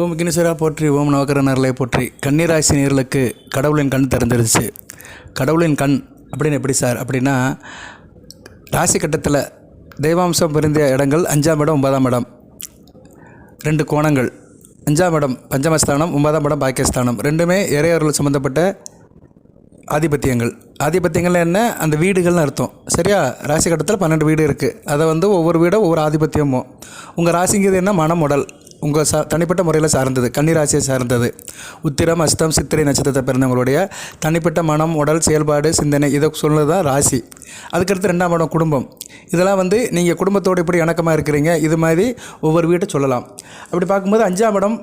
ஓம் கினிசரா போற்றி ஓம் நவகரனர்களை போற்றி. கன்னிராசி நேர்களுக்கு கடவுளின் கண் திறந்துருச்சு. கடவுளின் கண் அப்படின்னு எப்படி சார் அப்படின்னா ராசி கட்டத்தில் தெய்வாம்சம் பிரிந்த இடங்கள் அஞ்சாம் இடம் ஒன்பதாம் இடம். ரெண்டு கோணங்கள். அஞ்சாம் இடம் பஞ்சமஸ்தானம் ஒன்பதாம் இடம் பாக்கியஸ்தானம். ரெண்டுமே இறையவர்கள் சம்மந்தப்பட்ட ஆதிபத்தியங்கள். ஆதிபத்தியங்கள் என்ன? அந்த வீடுகள்னு அர்த்தம். சரியா? ராசி கட்டத்தில் பன்னெண்டு வீடு இருக்குது அதை வந்து ஒவ்வொரு வீடும் ஒவ்வொரு ஆதிபத்தியமும். உங்கள் ராசிங்கிறது என்ன? மனம் உடல் உங்கள் சா தனிப்பட்ட முறையில் சார்ந்தது கன்னிராசியை சார்ந்தது. உத்திரம் அஸ்தம் சித்திரை நட்சத்திரத்தை பிறந்தவங்களுடைய தனிப்பட்ட மனம் உடல் செயல்பாடு சிந்தனை இதை சொல்லுறது தான் ராசி. அதுக்கடுத்து ரெண்டாம் இடம் குடும்பம். இதெல்லாம் வந்து நீங்கள் குடும்பத்தோடு எப்படி இணக்கமாக இருக்கிறீங்க இது மாதிரி ஒவ்வொரு வீட்டை சொல்லலாம். அப்படி பார்க்கும்போது அஞ்சாம் இடம்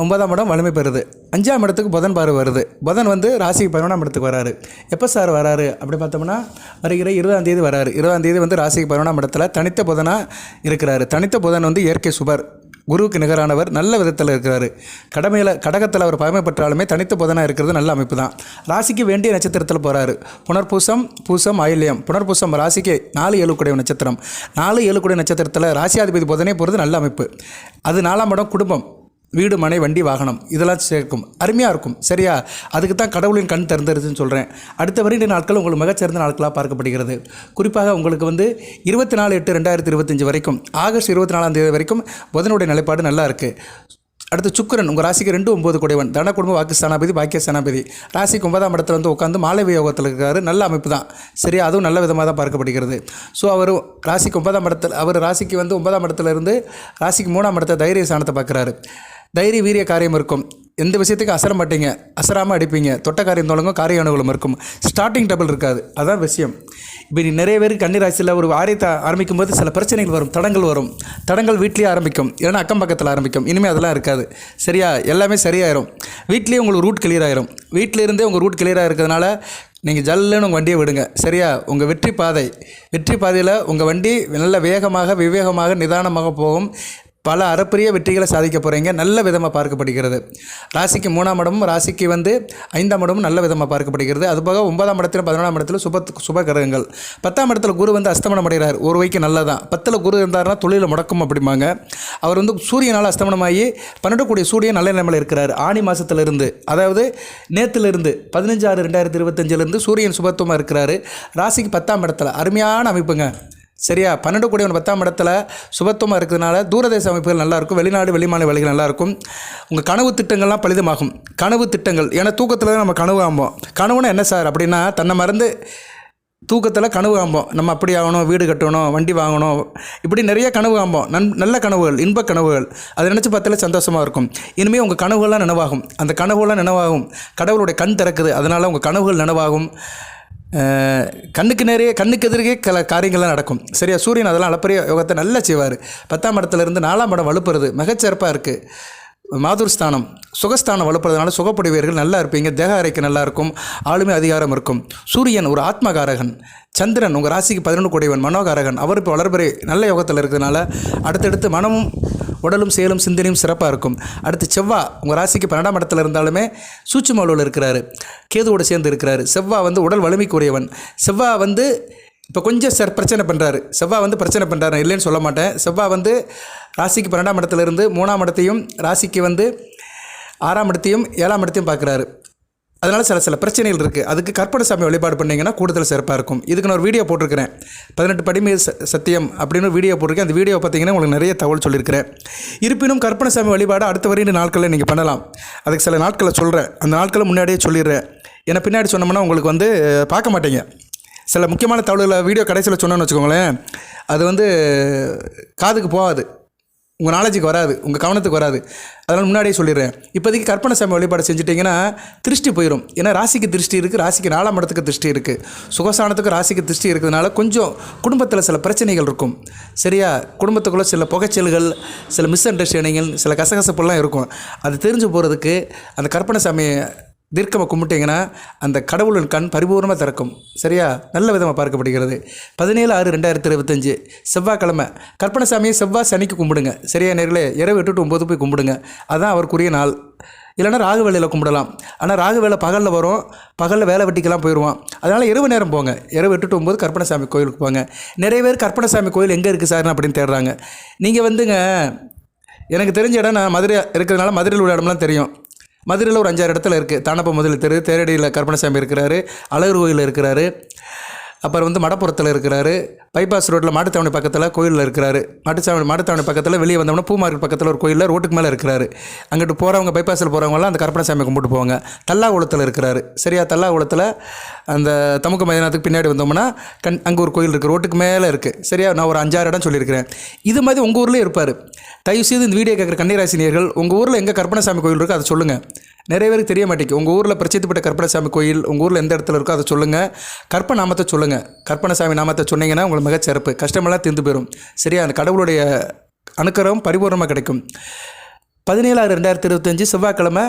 ஒன்பதாம் இடம் வலிமை பெறுது. அஞ்சாம் இடத்துக்கு புதன் பார்வை வருது. புதன் வந்து ராசிக்கு பதினொன்றாம் இடத்துக்கு வராரு. எப்போ சார் வராரு? அப்படி பார்த்தோம்னா வருகிற இருபதாம் தேதி வராரு. இருபதாம் தேதி வந்து ராசிக்கு பதினொன்றாம் இடத்துல தனித்த புதனாக இருக்கிறாரு. தனித்த புதன் வந்து இயற்கை சுபர். குருவுக்கு நிகரானவர் நல்ல விதத்தில் இருக்கிறாரு. கடமையில் கடகத்தில் அவர் பழமை பெற்றாலுமே தனித்த புதனாக இருக்கிறது நல்ல அமைப்பு தான் ராசிக்கு வேண்டிய நட்சத்திரத்தில் போகிறாரு புனர்பூசம் பூசம் ஆயில்யம். புனர்பூசம் ராசிக்கு நாலு ஏழுக்குடைய நட்சத்திரம். நாலு ஏழுக்குடைய நட்சத்திரத்தில் ராசியாதிபதி புதனே போகிறது நல்ல அமைப்பு. அது நாலாம் இடம் குடும்பம். வீடு மனை வண்டி வாகனம் இதெல்லாம் சேர்க்கும். அருமையாக இருக்கும். சரியா? அதுக்கு தான் கடவுளின் கண் திறந்துருதுன்னு சொல்கிறேன் அடுத்த வருட நாட்கள் உங்களுக்கு மிகச்சிறந்த நாட்களாக பார்க்கப்படுகிறது. குறிப்பாக உங்களுக்கு வந்து இருபத்தி நாலு எட்டு ரெண்டாயிரத்தி இருபத்தஞ்சி வரைக்கும் ஆகஸ்ட் இருபத்தி நாலாம் தேதி வரைக்கும் புதனுடைய நிலைப்பாடு நல்லா இருக்குது அடுத்து சுக்கிரன் உங்கள் ராசிக்கு ரெண்டு ஒம்பது குடைவன் தன குடும்ப வாக்கு ஸ்தானாபதி பாக்கிய ஸ்தானாபதி ராசிக்கு ஒன்பதாம் இடத்துல வந்து உட்காந்து மாலை வியோகத்தில் இருக்காரு. நல்ல அமைப்பு தான். சரியா? அதுவும் நல்ல விதமாக தான் பார்க்கப்படுகிறது. ஸோ அவர் ராசிக்கு ஒன்பதாம் இடத்துல அவர் ராசிக்கு வந்து ஒன்பதாம் இடத்துல இருந்து ராசிக்கு மூணாம் இடத்த தைரிய ஸ்தானத்தை பார்க்குறாரு. தைரிய வீரிய காரியம் இருக்கும். எந்த விஷயத்துக்கு அசர மாட்டீங்க. அசராமல் அடிப்பீங்க. தொட்ட காரியம் தொடங்கும் காரிய அனுகூலம் இருக்கும். ஸ்டார்டிங் டபுள் இருக்காது. அதான் விஷயம். இப்போ நீ நிறைய பேருக்கு கன்னிராசியில் ஒரு வாரியத்தை ஆரம்பிக்கும் போது சில பிரச்சனைகள் வரும். தடங்கள் வரும். தடங்கள் வீட்லேயே ஆரம்பிக்கும். இல்லைன்னா அக்கம் பக்கத்தில் ஆரம்பிக்கும். இனிமேல் அதெல்லாம் இருக்காது. சரியா? எல்லாமே சரியாயிரும். வீட்லேயே உங்களுக்கு ரூட் கிளியர் ஆயிரும். வீட்டில் இருந்தே உங்கள் ரூட் கிளியராக இருக்கிறதுனால நீங்கள் ஜல்லுன்னு உங்கள் வண்டியை விடுங்க. சரியா? உங்கள் வெற்றி பாதை. வெற்றி பாதையில் உங்கள் வண்டி நல்ல வேகமாக விவேகமாக நிதானமாக போகும். பல அறப்பரிய வெற்றிகளை சாதிக்க போகிறீங்க நல்ல விதமாக பார்க்கப்படுகிறது. ராசிக்கு மூணாம் இடமும் ராசிக்கு வந்து ஐந்தாம் இடமும் நல்ல விதமாக பார்க்கப்படுகிறது. அதுபோக ஒன்பதாம் இடத்துல பதினொன்றாம் இடத்துல சுப சுப கிரகங்கள். பத்தாம் இடத்துல குரு வந்து அஸ்தமனம் அடைகிறார். ஒரு வைக்கு நல்லதான் பத்தில் குரு இருந்தாருன்னா தொழிலில் முடக்கும் அப்படிம்பாங்க. அவர் வந்து சூரியனால் அஸ்தமனமாகி பன்னெண்டக்கூடிய சூரியன் நல்ல நிலைமையில் இருக்கிறார். ஆணி மாதத்துலேருந்து அதாவது நேற்றுலேருந்து பதினஞ்சு ஆறு ரெண்டாயிரத்தி இருபத்தஞ்சிலேருந்து சூரியன் சுபத்துவமாக இருக்கிறாரு. ராசிக்கு பத்தாம் இடத்துல அருமையான அமைப்புங்க. சரியா? பன்னெண்டு கூடியவன் பத்தாம் இடத்துல சுபத்துவமாக இருக்கிறதுனால தூரதேச அமைப்புகள் நல்லாயிருக்கும் வெளிநாடு வெளிமாநில வேலைகள் நல்லாயிருக்கும் உங்கள் கனவு திட்டங்கள்லாம் பலிதமாகும். கனவு திட்டங்கள். ஏன்னா தூக்கத்தில் தான் நம்ம கனவு ஆம்போம் கனவுனா என்ன சார்? அப்படின்னா தன்னை மறந்து தூக்கத்தில் கனவு காம்போம் நம்ம அப்படி ஆகணும் வீடு கட்டணும் வண்டி வாங்கணும். இப்படி நிறைய கனவு காம்போம் நன் நல்ல கனவுகள் இன்ப கனவுகள். அதை நினச்சி பார்த்தாலே சந்தோஷமாக இருக்கும். இனிமேல் உங்கள் கனவுகள்லாம் நினைவாகும். அந்த கனவுகள்லாம் நினைவாகும். கடவுளுடைய கண் திறக்குது. அதனால் உங்கள் கனவுகள் நினைவாகும். கண்ணுக்கு நேரே கண்ணுக்கு எதிர்க்கே கல காரியங்கள்லாம் நடக்கும். சரியா? சூரியன் அதெல்லாம் அளப்பரிய யோகத்தை நல்லா செய்வார். பத்தாம் இடத்துலேருந்து நாலாம் இடம் வலுப்புறது. மிகச்சிறப்பாக இருக்குது மாதுர் ஸ்தானம் சுகஸ்தானம் வலுப்புறதுனால சுகப்படுவீர்கள் நல்லா இருப்பீங்க தேக அறைக்கு நல்லா இருக்கும் ஆளுமை அதிகாரம் இருக்கும். சூரியன் ஒரு ஆத்மகாரகன் சந்திரன் உங்கள் ராசிக்கு பதினொன்று கூடியவன் மனோகாரகன். அவர் இப்போ வளர்பிறை நல்ல யோகத்தில் இருக்கிறதுனால அடுத்தடுத்து மனமும் உடலும் செயலும் சிந்தனையும் சிறப்பாக இருக்கும். அடுத்து செவ்வாய் உங்கள் ராசிக்கு பன்னெண்டாம் இடத்துல இருந்தாலுமே சூட்சும இருக்கிறார் இருக்கிறாரு கேதுவோடு சேர்ந்து இருக்கிறாரு. செவ்வாய் வந்து உடல் வலிமைக்குரியவன். செவ்வாய் வந்து இப்போ கொஞ்சம் சார் பிரச்சனை பண்ணுறாரு செவ்வாய் வந்து பிரச்சனை பண்ணுறாரு இல்லைன்னு சொல்ல மாட்டேன். செவ்வாய் வந்து ராசிக்கு பன்னெண்டாம் இடத்துலேருந்து மூணாம் இடத்தையும் ராசிக்கு வந்து ஆறாம் இடத்தையும் ஏழாம் இடத்தையும் பார்க்குறாரு. அதனால் சில சில பிரச்சனைகள் இருக்குது அதுக்கு கற்பனை சாமி வழிபாடு பண்ணிங்கன்னா கூடுதல் சிறப்பாக இருக்கும். இதுக்கு நான் ஒரு வீடியோ போட்டிருக்கிறேன். பதினெட்டு படிமை ச- சத்தியம் அப்படின்னு வீடியோ போட்டிருக்கேன். அந்த வீடியோ பார்த்தீங்கன்னா உங்களுக்கு நிறைய தகவல் சொல்லியிருக்கிறேன். இருப்பினும் கற்பனை சாமி வழிபாடு அடுத்த வரையும் நாட்களில் நீங்கள் பண்ணலாம். அதுக்கு சில நாட்களை சொல்கிறேன் அந்த நாட்களை முன்னாடியே சொல்லிடுறேன். ஏன்னா பின்னாடி சொன்னோம்னா உங்களுக்கு வந்து பார்க்க மாட்டீங்க. சில முக்கியமான தகவல்களை வீடியோ கடைசியில் சொன்னோன்னு வச்சுக்கோங்களேன். அது வந்து காதுக்கு போகாது. உங்கள் நாலேஜுக்கு வராது உங்கள் கவனத்துக்கு வராது. அதனால் முன்னாடியே சொல்லிடுறேன். இப்போதைக்கு கற்பனை சாமி வழிபாடு செஞ்சுட்டிங்கன்னா திருஷ்டி போயிடும் ஏன்னா ராசிக்கு திருஷ்டி இருக்குது ராசிக்கு நாலாம் இடத்துக்கு திருஷ்டி இருக்குது சுகசானத்துக்கு ராசிக்கு திருஷ்டி இருக்கிறதுனால கொஞ்சம் குடும்பத்தில் சில பிரச்சனைகள் இருக்கும். சரியா? குடும்பத்துக்குள்ளே சில புகைச்சல்கள் சில மிஸ் அண்டர்ஸ்டாண்டிங்கள் சில கசகசப்புலாம் இருக்கும். அது தெரிஞ்சு போகிறதுக்கு அந்த கற்பனை சாமியை தீர்க்கமாக கும்பிட்டீங்கன்னா அந்த கடவுளின் கண் பரிபூர்ணமாக திறக்கும். சரியா? நல்ல விதமாக பார்க்கப்படுகிறது. பதினேழு ஆறு ரெண்டாயிரத்தி இருபத்தஞ்சு. செவ்வாய்க்கிழமை. கற்பனைசாமியை செவ்வாய் சனிக்கு கும்பிடுங்க. சரியா நேரில் இரவு எட்டு டு ஒம்பது போய் கும்பிடுங்க. அதுதான் அவருக்குரிய நாள். இல்லைன்னா ராகு வேலையில் கும்பிடலாம். ஆனால் ராகு வேலை பகலில் வரும். பகலில் வேலை வெட்டிக்கெல்லாம் போயிடுவான் அதனால் இரவு நேரம் போங்க. இரவு எட்டு ஒம்பது கற்பனைசாமி கோயிலுக்கு போங்க. நிறைய பேர் கற்பனைசாமி கோயில் எங்கே இருக்குது சார் அப்படின்னு தேடுறாங்க. நீங்கள் வந்துங்க எனக்கு தெரிஞ்ச இடம் நான் மதுரை இருக்கிறதுனால மதுரையில் உள்ள இடம்லாம் தெரியும். மதுரையில் ஒரு அஞ்சாறு இடத்துல இருக்குது தானப்ப முதல் தெரு தேரடியில் கருப்பணசாமி இருக்கிறாரு அழகர் கோயில் இருக்கிறாரு. அப்புறம் வந்து மடப்புறத்தில் இருக்கிறாரு. பைபாஸ் ரோட்டில் மாட்டுத்தாவணி பக்கத்தில் கோயிலில் இருக்கிறாரு. மாட்டுச்சாவணி மாட்டுத்தாவணி பக்கத்தில் வெளியே வந்தோம்னா பூ மார்க்கெட் பக்கத்தில் ஒரு கோயிலில் ரோட்டுக்கு மேலே இருக்கிறாரு. அங்கிட்டு போகிறவங்க பைபாஸில் போகிறவங்கலாம் அந்த கற்பனை சாமி கும்பிட்டு போவாங்க. தல்லாகுளத்தில் இருக்கிறாரு. சரியா தல்லாகுளத்தில் அந்த தமுக மைதானத்துக்கு பின்னாடி வந்தோம்னா கண் அங்கே ஒரு கோயில் இருக்குது ரோட்டுக்கு மேலே இருக்குது சரியா நான் ஒரு அஞ்சாறு இடம் சொல்லியிருக்கிறேன். இது மாதிரி உங்கள் ஊர்லேயே இருப்பார். தயவுசெய்து இந்த வீடியோ கேட்குற கன்னிராசினியர்கள் உங்கள் ஊரில் எங்கே கருப்பணசாமி கோயில் இருக்கோ அதை சொல்லுங்கள் நிறைய பேருக்கு தெரிய மாட்டேங்குது. உங்கள் ஊரில் பிரசித்தி பெற்ற கற்பனசாமி கோயில் உங்கள் ஊரில் எந்த இடத்துல இருக்கோ அதை சொல்லுங்கள் கற்ப நாமத்தை சொல்லுங்கள் கற்பனசாமி நாமத்தை சொன்னீங்கன்னா உங்களுக்கு மிகச்சிறப்பு கஷ்டமெல்லாம் தீர்ந்து போயிடும் சரியா? அந்த கடவுளுடைய அணுக்கரம் பரிபூர்ணமாக கிடைக்கும். பதினேழு ஆறு ரெண்டாயிரத்தி இருபத்தஞ்சி செவ்வாய்க்கிழமை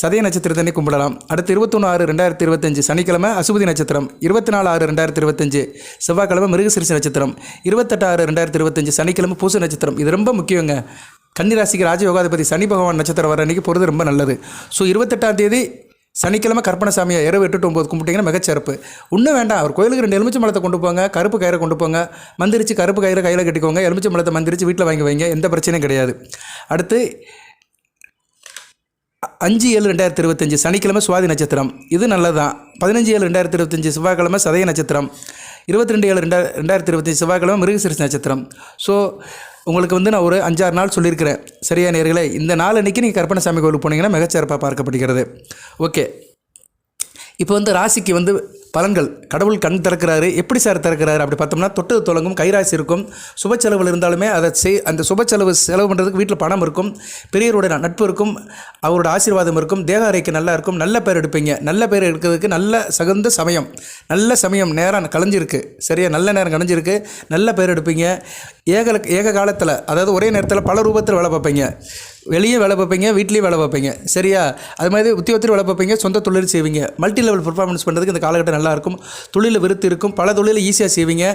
சதய நட்சத்திரத்தனை கும்பிடலாம். அடுத்து இருபத்தொன்று ஆறு ரெண்டாயிரத்தி இருபத்தஞ்சு சனிக்கிழமை அசுபதி நட்சத்திரம். இருபத்தி நாலு ஆறு ரெண்டாயிரத்தி இருபத்தஞ்சு செவ்வாய்க்கிழமை மிருகசிரிசி நட்சத்திரம். இருபத்தெட்டு ஆறு ரெண்டாயிரத்தி இருபத்தஞ்சு சனிக்கிழமை பூச நட்சத்திரம். இது ரொம்ப முக்கியங்க. கன்னிராசிக்கு ராஜயோகாதிபதி சனி பகவான் நட்சத்திரம் வர அன்றைக்கி பொறுத்து ரொம்ப நல்லது. ஸோ இருபத்தெட்டாம் தேதி சனிக்கிழமை கற்பனசாமியை இரவு எட்டு ஒம்பது கும்பிட்டிங்கன்னா மிகச்சிறப்பு. இன்னும் வேண்டாம். அவர் கோயிலுக்கு ரெண்டு எலுமிச்சை மலத்தை கொண்டு போங்க கருப்பு கயிறை கொண்டு போங்க மந்திரிச்சு கருப்பு கயிறை கையில் கட்டிக்கோங்க எலுமிச்சை மலத்தை மந்திரிச்சு வீட்டில் வாங்கி வைங்க எந்த பிரச்சனையும் கிடையாது. அடுத்து அஞ்சு ஏழு ரெண்டாயிரத்தி இருபத்தஞ்சி சனிக்கிழமை சுவாதி நட்சத்திரம். இது நல்லது தான் பதினஞ்சு ஏழு ரெண்டாயிரத்தி இருபத்தஞ்சி செவ்வாய்க்கிழமை சதய நட்சத்திரம். இருபத்தி ரெண்டு ஏழு ரெண்டா ரெண்டாயிரத்தி இருபத்தஞ்சி செவ்வாய்க்கிழமை மிருகசிரிசி நட்சத்திரம். ஸோ உங்களுக்கு வந்து நான் ஒரு அஞ்சாறு நாள் சொல்லியிருக்கிறேன். சரியா நேர்களே? இந்த நாள் அன்றைக்கி நீங்கள் கற்பனசாமி கோயிலுக்கு போனீங்கன்னா மிகச்சிறப்பாக பார்க்கப்படுகிறது. ஓகே. இப்போ வந்து ராசிக்கு வந்து பலன்கள். கடவுள் கண் திறக்கிறாரு. எப்படி சார் திறக்கிறாரு? அப்படி பார்த்தோம்னா தொட்டது தொடங்கும் கைராசி இருக்கும். சுப செலவில் இருந்தாலுமே அதை செய் அந்த சுப செலவு செலவு பண்ணுறதுக்கு வீட்டில் பணம் இருக்கும். பெரியவருடைய நட்பு இருக்கும். அவரோட ஆசீர்வாதம் இருக்கும். தேக அறைக்கு நல்லா இருக்கும். நல்ல பேர் எடுப்பீங்க. நல்ல பேர் எடுக்கிறதுக்கு நல்ல சகுந்த சமயம். நல்ல சமயம் நேரம் கலைஞ்சிருக்கு. சரியா? நல்ல நேரம் கலைஞ்சிருக்கு. நல்ல பேர் எடுப்பீங்க. ஏக ஏக காலத்தில் அதாவது ஒரே நேரத்தில் பல ரூபத்தில் வேலை பார்ப்பீங்க. வெளியே வேலை பார்ப்பீங்க வீட்லேயும் வேலை பார்ப்பீங்க. சரியா? அது மாதிரி உத்தியோகத்தில் வேலை பார்ப்பீங்க சொந்த தொழில் செய்வீங்க. மல்டி லெவல் பர்ஃபார்மன்ஸ் பண்ணுறதுக்கு இந்த காலகட்டம் நல்லாயிருக்கும் தொழிலில் விருத்து இருக்கும். பல தொழிலை ஈஸியாக செய்வீங்க.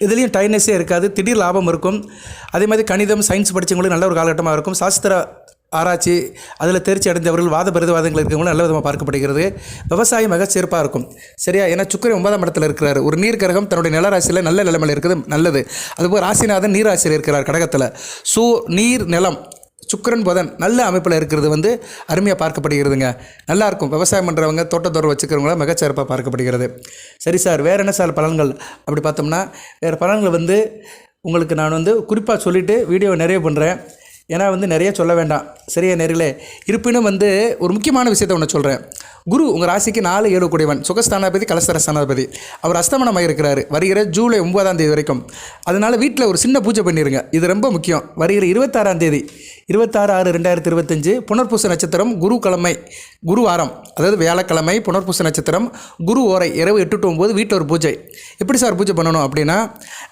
இதுலேயும் டைனஸே இருக்காது. திடீர் லாபம் இருக்கும். அதே மாதிரி கணிதம் சயின்ஸ் படித்தவங்களுக்கு நல்ல ஒரு காலகட்டமாக இருக்கும். சாஸ்திர ஆராய்ச்சி அதில் தேர்ச்சி அடைந்தவர்கள் வாத பிரதிவாதங்கள் இருக்கவங்களும் நல்ல விதமாக பார்க்கப்படுகிறது. விவசாயம் மிக சிறப்பாக இருக்கும் சரியா? ஏன்னா சுக்கரன் ஒன்பதாம் இடத்துல இருக்கிறார். ஒரு நீர் கிரகம் தன்னுடைய நிலராசியில் நல்ல நிலைமையில் இருக்குது நல்லது. அதுபோல் ராசிநாதன் நீராசியில் இருக்கிறார் கடகத்தில். சூ நீர் நிலம் சுக்கரன் புதன் நல்ல அமைப்பில் இருக்கிறது வந்து அருமையாக பார்க்கப்படுகிறதுங்க. நல்லாயிருக்கும் விவசாயம் பண்ணுறவங்க தோட்டத்தோறு வச்சுக்கிறவங்கள மிகச்சிறப்பாக பார்க்கப்படுகிறது. சரி சார் வேறு என்ன சார் பலன்கள்? அப்படி பார்த்தோம்னா வேறு பலன்கள் வந்து உங்களுக்கு நான் வந்து குறிப்பாக சொல்லிவிட்டு வீடியோ நிறைய பண்ணுறேன் ஏன்னா வந்து நிறைய சொல்ல வேண்டாம். சரியா நேர்களே? இருப்பினும் வந்து ஒரு முக்கியமான விஷயத்தை ஒன்று சொல்கிறேன் குரு உங்கள் ராசிக்கு நாலு ஏழு கூடியவன் சுகஸ்தானாபதி கலஸ்தர ஸ்தானாபதி அவர் அஸ்தமனமாக இருக்கிறார். வருகிற ஜூலை ஒன்பதாம் தேதி வரைக்கும். அதனால் வீட்டில் ஒரு சின்ன பூஜை பண்ணிடுங்க இது ரொம்ப முக்கியம். வருகிற இருபத்தாறாம் தேதி இருபத்தாறு ஆறு ரெண்டாயிரத்தி இருபத்தஞ்சு புனர்பூச நட்சத்திரம் குரு கிழமை குரு வாரம் அதாவது வியாழக்கிழமை புனர்பூச நட்சத்திரம் குரு ஓரை இரவு எட்டு டு ஒம்பது வீட்டில் ஒரு பூஜை. எப்படி சார் பூஜை பண்ணணும் அப்படின்னா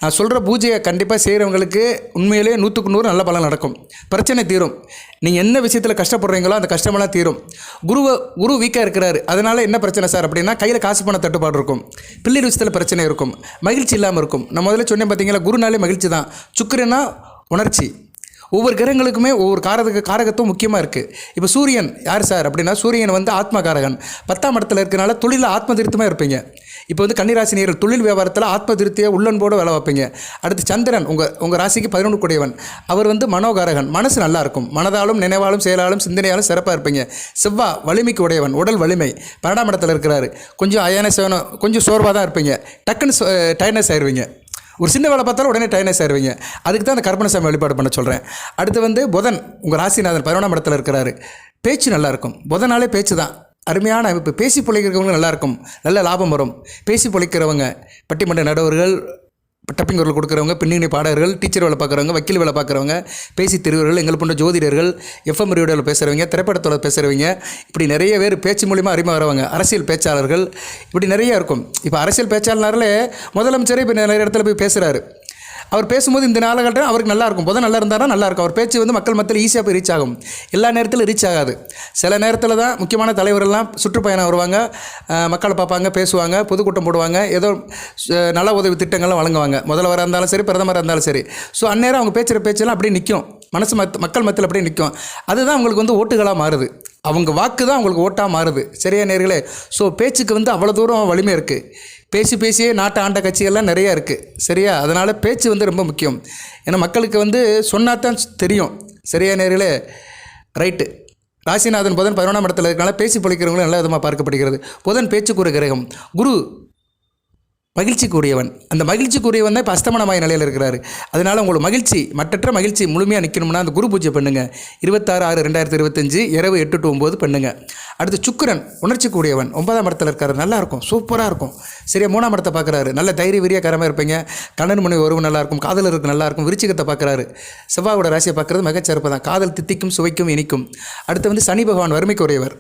நான் சொல்கிற பூஜையை கண்டிப்பாக செய்கிறவங்களுக்கு உண்மையிலேயே நூற்றுக்கு நூறு நல்ல பலன் நடக்கும். பிரச்சனை தீரும். நீங்கள் என்ன விஷயத்தில் கஷ்டப்படுறீங்களோ அந்த கஷ்டமெல்லாம் தீரும். குருவை குரு வீக்காக இருக்கிறாரு. அதனால் என்ன பிரச்சனை சார் அப்படின்னா கையில் காசு பண தட்டுப்பாடு இருக்கும். பிள்ளை விஷயத்தில் பிரச்சனை இருக்கும். மகிழ்ச்சி இல்லாமல் இருக்கும். நான் முதல்ல சொன்னேன் பார்த்தீங்களா குருனாலே மகிழ்ச்சி தான் சுக்கரனா உணர்ச்சி. ஒவ்வொரு கிரகங்களுக்குமே ஒவ்வொரு காரக காரகத்துவம் முக்கியமாக இருக்குது இப்போ சூரியன் யார் சார் அப்படின்னா சூரியன் வந்து ஆத்ம காரகன் பத்தாம் இடத்துல இருக்கிறனால தொழிலில் ஆத்ம திருத்தமாக இருப்பீங்க. இப்போ வந்து கன்னிராசினியர்கள் தொழில் வியாபாரத்தில் ஆத்ம திருப்தியை உள்ளன்போடு வேலை வைப்பீங்க அடுத்து சந்திரன் உங்கள் உங்கள் ராசிக்கு பதினொன்று கூடியவன். அவர் வந்து மனோகாரகன். மனசு நல்லா இருக்கும். மனதாலும் நினைவாலும் செயலாலும் சிந்தனையாலும் சிறப்பாக இருப்பீங்க. செவ்வா வலிமைக்கு உடையவன். உடல் வலிமை. பன்னெண்டாம் இடத்துல இருக்கிறாரு. கொஞ்சம் அயனஸ் கொஞ்சம் சோர்வாக தான் இருப்பீங்க. டக்குன்னு டயர்னஸ் ஆயிடுவீங்க ஒரு சின்ன வேலை பார்த்தாலும் உடனே டைனஸ் ஆயிடுவீங்க அதுக்கு தான் அந்த கற்பனசாமி வழிபாடு பண்ண சொல்கிறேன் அடுத்து வந்து புதன் உங்கள் ராசிநாதன் பதினொன்றாம் இடத்துல இருக்கிறாரு. பேச்சு நல்லாயிருக்கும் புதனாலே பேச்சு தான். அருமையான இப்போ பேசி பொழைக்கிறவங்க நல்லாயிருக்கும் நல்ல லாபம் வரும். பேசி பிழைக்கிறவங்க பட்டிமன்ற நடுவர்கள் டப்பிங் குரல் கொடுக்குறவங்க பின்னணி பாடகர்கள் டீச்சர் வேலை பார்க்குறவங்க வக்கீல் வேலை பார்க்குறவங்க பேசி தெரிவர்கள் எங்கள் போன்ற ஜோதிடர்கள் எஃப்எம் ரேடியோவில் பேசுகிறவங்க திரைப்படத்தோட பேசுகிறவங்க இப்படி நிறைய பேர் பேச்சு மூலிமா அறிமுகமாகிறவங்க அரசியல் பேச்சாளர்கள் இப்படி நிறைய இருக்கும். இப்போ அரசியல் பேச்சாளர்னாலே முதலமைச்சரே இப்போ நிறைய இடத்துல போய் பேசுகிறாரு அவர் பேசும்போது இந்த நாளகட்டம் அவருக்கு நல்லா இருக்கும் போதும் நல்லா இருந்தாரா நல்லா இருக்கும் அவர் பேச்சு வந்து மக்கள் மத்தியில் ஈஸியாக போய் ரீச் ஆகும். எல்லா நேரத்திலும் ரீச் ஆகாது. சில நேரத்தில் தான் முக்கியமான தலைவரெல்லாம் சுற்றுப்பயணம் வருவாங்க. மக்களை பார்ப்பாங்க பேசுவாங்க பொதுக்கூட்டம் போடுவாங்க ஏதோ நல உதவி திட்டங்கள்லாம் வழங்குவாங்க. முதல்வராக இருந்தாலும் சரி பிரதமராக இருந்தாலும் சரி. ஸோ அந்நேரம் அவங்க பேச்சுகிற பேச்செல்லாம் அப்படியே நிற்கும். மனசு மத் மக்கள் மத்தியில் அப்படியே நிற்கும். அதுதான் அவங்களுக்கு வந்து ஓட்டுகளாக மாறுது. அவங்க வாக்கு தான் அவங்களுக்கு ஓட்டாக மாறுது. சரியா நேர்களே? ஸோ பேச்சுக்கு வந்து அவ்வளோ தூரம் வலிமை இருக்குது பேசி பேசியே நாட்டை ஆண்ட கட்சிகள்லாம் நிறையா இருக்குது சரியா? அதனால் பேச்சு வந்து ரொம்ப முக்கியம். ஏன்னா மக்களுக்கு வந்து சொன்னால் தான் தெரியும். சரியா நேரில் ரைட்டு. ராசிநாதன் புதன் பதினொன்றாம் இடத்துல இருக்கனால பேசி பொழிக்கிறவங்களும் நல்ல விதமாக பார்க்கப்படுகிறது. புதன் பேச்சுக்கூறு கிரகம். குரு மகிழ்ச்சிக்குரியவன். அந்த மகிழ்ச்சிக்குரியவன் தான் இப்போ அஸ்தமனமாய நிலையில் இருக்கிறாரு. அதனால் உங்களுக்கு மகிழ்ச்சி மற்றற்ற மகிழ்ச்சி முழுமையாக நிற்கணும்னா அந்த குரு பூஜை பண்ணுங்கள் இருபத்தாறு ஆறு ரெண்டாயிரத்தி இருபத்தஞ்சு இரவு எட்டு டு ஒம்பது பண்ணுங்கள் அடுத்து சுக்கிரன் உணர்ச்சிக்கூடியவன் ஒன்பதாம் இடத்துல இருக்காரு. நல்லாயிருக்கும் சூப்பராக இருக்கும். சரியா மூணாம் இடத்தை பார்க்குறாரு நல்ல தைரிய வீரியக்காரமாக இருப்பீங்க. கண்ணன் மனைவி உறவு நல்லாயிருக்கும் காதல் இருக்கு நல்லாயிருக்கும் விருச்சிகத்தை பார்க்குறாரு செவ்வாயோட ராசியை பார்க்குறது மிகச்சிறப்பு தான். காதல் தித்திக்கும் சுவைக்கும் இனிக்கும். அடுத்து வந்து சனி பகவான் வறுமைக்கு உரியவர்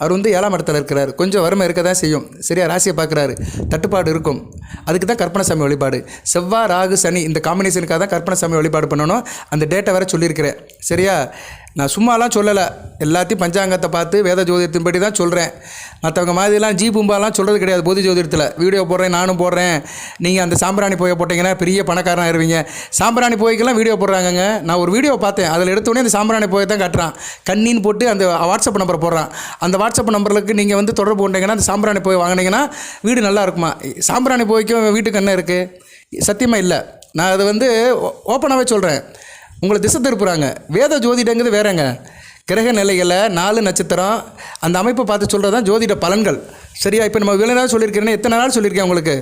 அவர் வந்து ஏழாம் இடத்துல இருக்கிறார். கொஞ்சம் வறுமை இருக்க தான் செய்யும். சரியா ராசியை பார்க்குறாரு தட்டுப்பாடு இருக்கும். அதுக்கு தான் கற்பனசாமி வழிபாடு. செவ்வாய் ராகு சனி இந்த காம்பினேஷனுக்காக தான் கற்பனசாமி வழிபாடு பண்ணணும். அந்த டேட்டை வேறு சொல்லியிருக்கிறேன். சரியா? நான் சும்மாலாம் சொல்லலை. எல்லாத்தையும் பஞ்சாங்கத்தை பார்த்து வேத ஜோதிடத்தின்படி தான் சொல்கிறேன் மற்றவங்க மாதிரிலாம் ஜி பூம்பாலாம் சொல்கிறது கிடையாது பொது ஜோதிடத்தில். வீடியோ போடுறேன் நானும் போடுறேன். நீங்கள் அந்த சாம்பிராணி போய போட்டிங்கன்னா பெரிய பணக்காரன் ஆயிருவீங்க. சாம்பிராணி போய்க்கெல்லாம் வீடியோ போடுறாங்கங்க. நான் ஒரு வீடியோ பார்த்தேன். அதில் எடுத்தோடனே அந்த சாம்பிராணி போய் தான் காட்டுறான். கண்ணின்னு போட்டு அந்த வாட்ஸ்அப் நம்பர் போடுறான். அந்த வாட்ஸ்அப் நம்பருக்கு நீங்கள் வந்து தொடர்பு கொண்டீங்கன்னா அந்த சாம்பிராணி போய் வாங்கினீங்கன்னா வீடு நல்லா இருக்குமா? சாம்பிராணி போய்க்கும் வீட்டுக்கு என்ன இருக்குது சத்தியமாக இல்லை. நான் அதை வந்து ஓப்பனாகவே சொல்கிறேன் உங்களை திசை திருப்புறாங்க. வேத ஜோதிடங்கிறது வேறங்க. கிரக நிலைகளை நாலு நட்சத்திரம் அந்த அமைப்பை பார்த்து சொல்கிறது தான் ஜோதிட பலன்கள். சரியா? இப்போ நம்ம இவ்வளோ நாள் சொல்லியிருக்கிறேன்னா எத்தனை நாள் சொல்லியிருக்கேன் உங்களுக்கு?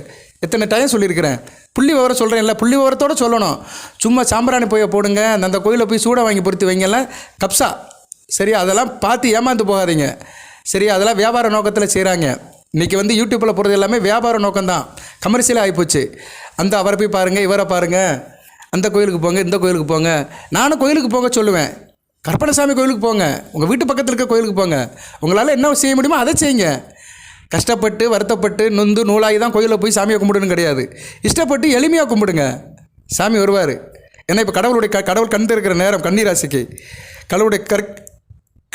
எத்தனை டைம் சொல்லியிருக்கிறேன்? புள்ளி விவரம் சொல்கிறேன்ல புள்ளி விவரத்தோடு சொல்லணும். சும்மா சாம்பிராணி போய் போடுங்க அந்த அந்த கோயிலில் போய் சூடாக வாங்கி பொறுத்து வைங்கலாம் கப்சா சரியா? அதெல்லாம் பார்த்து ஏமாந்து போகாதீங்க. சரியா? அதெல்லாம் வியாபார நோக்கத்தில் செய்கிறாங்க இன்றைக்கி வந்து யூடியூப்பில் போகிறது எல்லாமே வியாபார நோக்கம்தான். கமர்ஷியலாக ஆகிப்போச்சு அந்த அவரை போய் பாருங்கள் இவரை பாருங்கள் அந்த கோயிலுக்கு போங்க இந்த கோயிலுக்கு போங்க. நானும் கோயிலுக்கு போங்க சொல்லுவேன். கற்பனசாமி கோயிலுக்கு போங்க. உங்கள் வீட்டு பக்கத்தில் இருக்க கோயிலுக்கு போங்க. உங்களால் என்ன செய்ய முடியுமோ அதை செய்யுங்க. கஷ்டப்பட்டு வருத்தப்பட்டு நொந்து நூலாகி தான் கோயிலில் போய் சாமியை கும்பிடுன்னு கிடையாது. இஷ்டப்பட்டு எளிமையாக கும்பிடுங்க. சாமி வருவார். ஏன்னா இப்போ கடவுளுடைய க கடவுள் கண் இருக்கிற நேரம் கன்னிராசிக்கு. கடவுளுடைய கற்